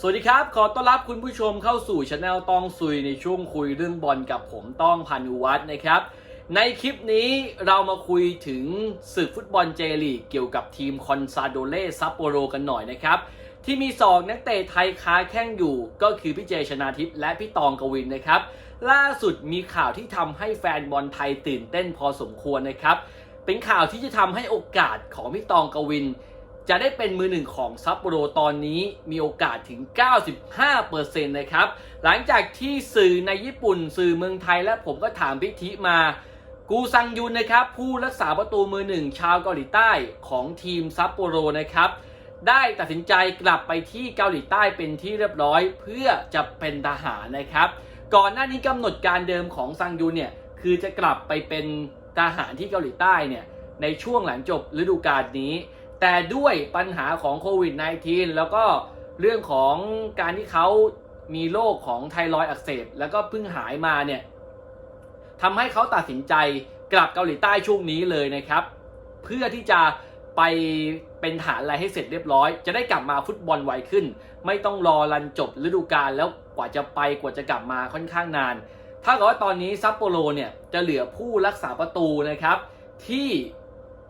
สวัสดีครับ ขอต้อนรับคุณผู้ชมเข้าสู่ช anel ต้องซุยในช่วงคุยเรื่องบอลกับผมต้องพานุวัฒน์นะครับ ในคลิปนี้เรามาคุยถึงศึกฟุตบอลเจลีกเกี่ยวกับทีมคอนซาโดเล่ซัปโปโรกันหน่อยนะครับ ที่มีสองนักเตะไทยค้าแข้งอยู่ ก็คือพี่เจชนาทิพย์และพี่ตองกวินนะครับ ล่าสุดมีข่าวที่ทำให้แฟนบอลไทยตื่นเต้นพอสมควรนะครับ เป็นข่าวที่จะทำให้โอกาสของพี่ตองกวิน จะได้เป็นมือหนึ่งของซัปโปโรตอนนี้มีโอกาสถึง 95%นะครับ หลังจากที่สื่อในญี่ปุ่น สื่อเมืองไทยและผมก็ถามพิธิมา กูซังยุนนะครับ ผู้รักษาประตูมือหนึ่งชาวเกาหลีใต้ของทีมซัปโปโรนะครับได้ตัดสินใจกลับไปที่เกาหลีใต้เป็นที่เรียบร้อย เพื่อจะเป็นทหารนะครับ ก่อนหน้านี้กำหนดการเดิมของซังยุนเนี่ยคือจะกลับไปเป็นทหารที่เกาหลีใต้เนี่ยในช่วงหลังจบฤดูกาลนี้ แต่ด้วยปัญหาของโควิด -19 แล้วก็เรื่องของการที่เขามีโรคของไทรอยด์อักเสบแล้วก็เพิ่งหายมาเนี่ยทำให้เขาตัดสินใจกลับเกาหลีใต้ช่วงนี้เลยนะครับ เพื่อที่จะไปเป็นฐานอะไรให้เสร็จเรียบร้อย จะได้กลับมาฟุตบอลไวขึ้น ไม่ต้องรอรันจบฤดูกาลแล้วกว่าจะไปกว่าจะกลับมาค่อนข้างนาน ถ้าเกิดว่าตอนนี้ซัปโปโรเนี่ยจะเหลือผู้รักษาประตูนะครับ ที่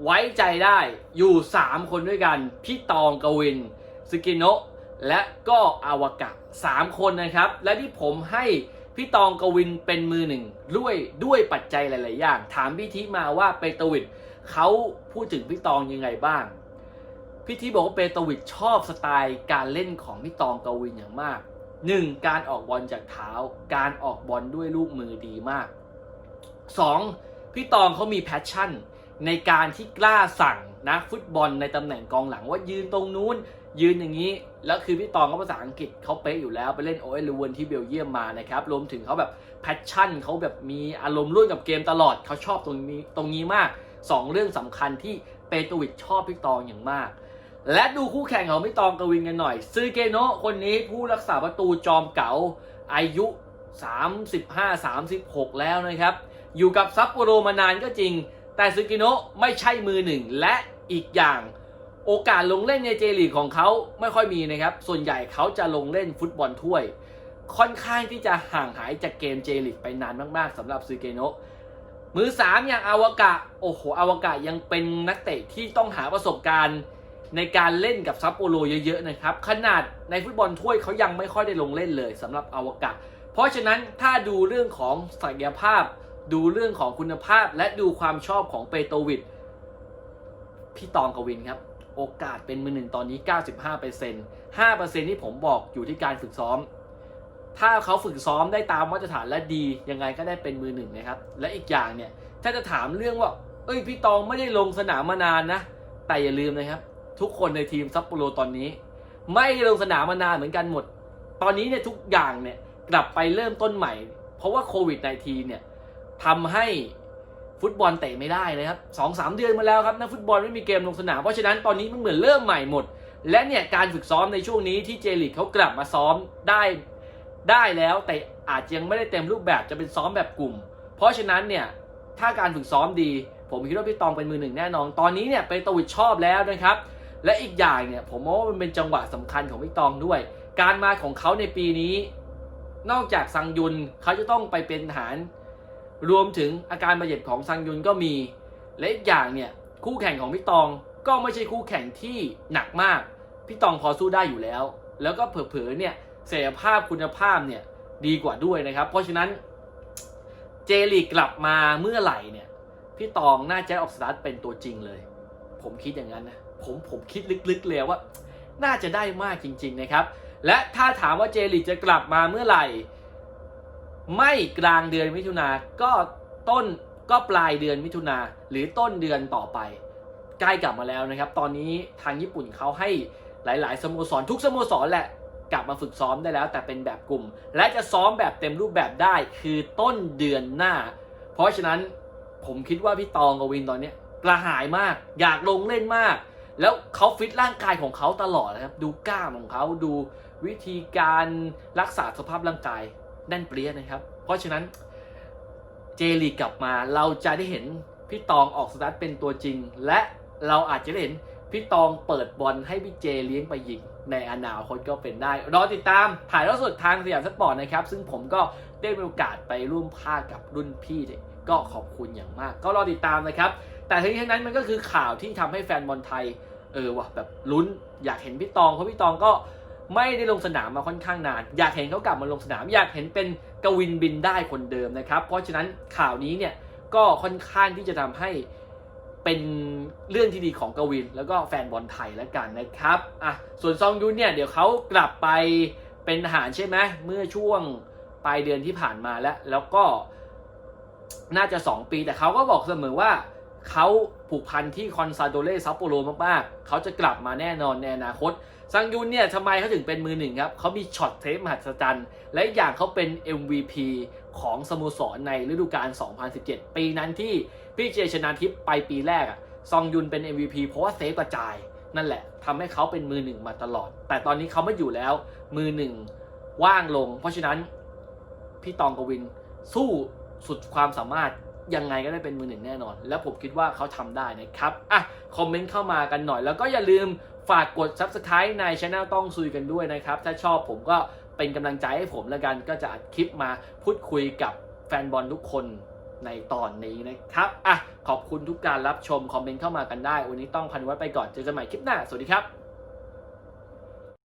ไว้ใจได้อยู่ 3 คนด้วยกัน พี่ตองกวินสกิโนะและก็อาวากะ 3 คนนะครับ และที่ผมให้พี่ตองกวินเป็นมือหนึ่งด้วยด้วยปัจจัยหลาย ๆ อย่าง ถามพี่ทิมาว่าเปโตวิดเขาพูดถึงพี่ตองยังไงบ้าง พี่ทิบอกว่าเปโตวิดชอบสไตล์การเล่นของพี่ตองกวินอย่างมาก 1. การออกบอลจากเท้า การออกบอลด้วยลูกมือดีมาก 2. พี่ตองเขามีแพชชั่น ในการที่กล้าสั่งนักฟุตบอลในตำแหน่งกองหลังว่ายืนตรงนู้นยืนอย่างนี้ แล้วคือพี่ตองเขาภาษาอังกฤษเขาเป๊ะอยู่แล้วไปเล่นโอเอลูวนที่เบลเยียมมานะครับ รวมถึงเขาแบบแพชชั่นเขาแบบมีอารมณ์ร่วมกับเกมตลอดเขาชอบตรงนี้ตรงนี้มาก 2 เรื่องสำคัญที่เปโตวิชชอบพี่ตองอย่างมาก และดูคู่แข่งของพี่ตองกวินกันหน่อยซึเกโนะคนนี้ผู้รักษาประตูจอมเก๋าอายุ 35-36 แล้วนะครับ อยู่กับซัปโปโรมานานก็จริง แต่ซึกิโนะไม่ใช่มือหนึ่งและอีกอย่างโอกาสลงเล่นในเจลีกของเขาไม่ค่อยมีนะครับ ส่วนใหญ่เขาจะลงเล่นฟุตบอลถ้วย ค่อนข้างที่จะห่างหายจากเกมเจลีกไปนานมากๆสำหรับซึเกโนะมือสามอย่างอาวากะ โอ้โหอาวากะยังเป็นนักเตะที่ต้องหาประสบการณ์ในการเล่นกับซัปโปโรเยอะๆนะครับ ขนาดในฟุตบอลถ้วยเขายังไม่ค่อยได้ลงเล่นเลยสำหรับอาวากะ เพราะฉะนั้นถ้าดูเรื่องของศักยภาพ ดูเรื่องของคุณภาพและดูความชอบของเปโตวิดพี่ตองกวินครับโอกาสเป็นมือหนึ่งตอนนี้ 95% 5%ที่ผมบอกอยู่ที่การฝึกซ้อม ถ้าเขาฝึกซ้อมได้ตามมาตรฐานและดียังไงก็ได้เป็นมือหนึ่งนะครับ และอีกอย่างเนี่ย ถ้าจะถามเรื่องว่า เอ้ยพี่ตองไม่ได้ลงสนามมานานนะ แต่อย่าลืมนะครับ ทุกคนในทีมซัปโปโรตอนนี้ ไม่ลงสนามมานานเหมือนกันหมด ตอนนี้เนี่ยทุกอย่างเนี่ยกลับไปเริ่มต้นใหม่ เพราะว่าโควิด -19 เนี่ย ทำให้ฟุตบอลเตะไม่ได้นะครับสองสามเดือนมาแล้วครับนักฟุตบอลไม่มีเกมลงสนามเพราะฉะนั้นตอนนี้มันเหมือนเริ่มใหม่หมด และเนี่ยการฝึกซ้อมในช่วงนี้ที่เจลิกเขากลับมาซ้อมได้ได้แล้วแต่อาจจะยังไม่ได้เต็มรูปแบบจะเป็นซ้อมแบบกลุ่ม เพราะฉะนั้นเนี่ยถ้าการฝึกซ้อมดี ผมคิดว่าพี่ตองเป็นมือหนึ่งแน่นอน ตอนนี้เนี่ยเปโตวิชชอบแล้วนะครับ และอีกอย่างเนี่ยผมว่ามันเป็นจังหวะสำคัญของพี่ตองด้วย การมาของเขาในปีนี้ นอกจากซังยุนเขาจะต้องไปเป็นทหาร รวมถึงอาการบาดเจ็บของซังยุนก็มี และอีกอย่างเนี่ยคู่แข่งของพี่ตองก็ไม่ใช่คู่แข่งที่หนักมาก พี่ตองพอสู้ได้อยู่แล้ว แล้วก็เผลอๆเนี่ยศักยภาพคุณภาพเนี่ยดีกว่าด้วยนะครับ เพราะฉะนั้นเจลีกกลับมาเมื่อไหร่เนี่ยพี่ตองน่าจะออกสตาร์ทเป็นตัวจริงเลย ผมคิดอย่างนั้นนะผมผมคิดลึกๆเลยว่า น่าจะได้มากจริง ๆนะครับ และถ้าถามว่าเจลีกจะกลับมาเมื่อไหร่ ไม่กลางเดือนมิถุนาก็ต้นก็ปลายเดือนมิถุนาหรือต้นเดือนต่อไปใกล้กลับมาแล้วนะครับ ตอนนี้ทางญี่ปุ่นเขาให้หลาย ๆ สโมสรทุกสโมสรแหละกลับมาฝึกซ้อมได้แล้ว แต่เป็นแบบกลุ่ม และจะซ้อมแบบเต็มรูปแบบได้คือต้นเดือนหน้า เพราะฉะนั้นผมคิดว่าพี่ตองกวินตอนนี้กระหายมาก อยากลงเล่นมาก แล้วเขาฟิตร่างกายของเขาตลอดนะครับ ดูกล้ามของเขาดูวิธีการรักษาสภาพร่างกาย แน่นเปรี้ยนะครับ เพราะฉะนั้นเจลีกลับมาเราจะได้เห็นพี่ตองออกสตาร์ทเป็นตัวจริง และเราอาจจะได้เห็นพี่ตองเปิดบอลให้พี่เจเลี้ยงไปยิงในอนาคตก็เป็นได้ รอติดตามถ่ายทอดสดทางสยามสปอร์ตนะครับ ซึ่งผมก็ได้มีโอกาสไปร่วมภาคกับรุ่นพี่เนี่ยก็ขอบคุณอย่างมาก ก็รอติดตามนะครับ แต่ทั้งนี้ทั้งนั้นมันก็คือข่าวที่ทำให้แฟนบอลไทยเออว่ะแบบลุ้นอยากเห็นพี่ตองเพราะพี่ตองก็ ไม่ได้ลงสนามมาค่อนข้างนาน อยากเห็นเขากลับมาลงสนาม อยากเห็นเป็นกวินบินได้คนเดิมนะครับ เพราะฉะนั้นข่าวนี้เนี่ยก็ค่อนข้างที่จะทำให้เป็นเรื่องที่ดีของกวิน แล้วก็แฟนบอลไทยแล้วกันนะครับอะส่วนซองยุนเนี่ยเดี๋ยวเขากลับไปเป็นทหารใช่ไหมเมื่อช่วงปลายเดือนที่ผ่านมาแล้ว แล้วก็น่าจะ 2 ปีแต่เขาก็บอกเสมอว่าเขา ผูกพันที่คอนซาโดเล่ซัปโปโรมากๆ เขาจะกลับมาแน่นอนในอนาคต ซังยุนเนี่ยทำไมเขาถึงเป็นมือหนึ่งครับ เขามีช็อตเทปมหัศจรรย์ และอีกอย่างเขาเป็น MVP ของสโมสรในฤดูกาล 2017 ปีนั้นที่พี่เจชนาทิพย์ไปปีแรกอะซองยุนเป็น MVP เพราะว่าเซฟกระจาย นั่นแหละทำให้เขาเป็นมือหนึ่งมาตลอด แต่ตอนนี้เขาไม่อยู่แล้ว มือหนึ่งว่างลง เพราะฉะนั้นพี่ตองกวินสู้สุดความสามารถ ยังไงก็ได้เป็นมือหนึ่งแน่นอน และผมคิดว่าเขาทำได้นะครับอะคอมเมนต์เข้ามากันหน่อย แล้วก็อย่าลืมฝากกด Subscribe ในช anel ต้องซุยกันด้วยนะครับ ถ้าชอบผมก็เป็นกำลังใจให้ผมแล้วกัน ก็จะอัดคลิปมาพูดคุยกับแฟนบอลทุกคนในตอนนี้นะครับอะขอบคุณทุกการรับชม คอมเมนต์เข้ามากันได้ วันนี้ต้องพันวัดไปก่อน เจอกันใหม่คลิปหน้า สวัสดีครับ